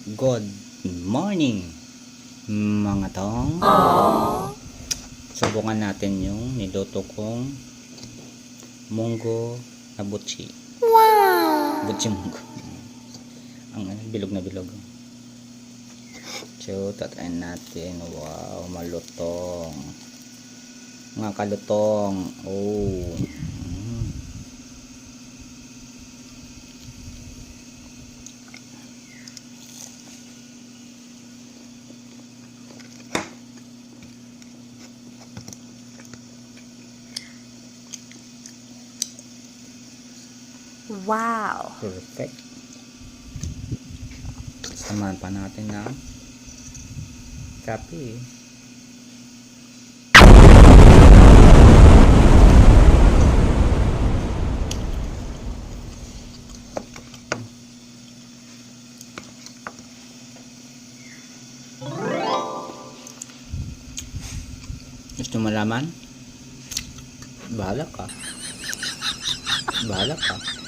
Good morning mga tong. Subukan natin yung niluto kong munggo na butchi. Wow! Butchi munggo. Ang ano, bilog na bilog. So, tatayin natin. Wow, malutong. Mga kalutong. Oh. Wow. Perfect. Samahan pa natin ng kape. Gusto malaman? Bahala ka. Bahala ka.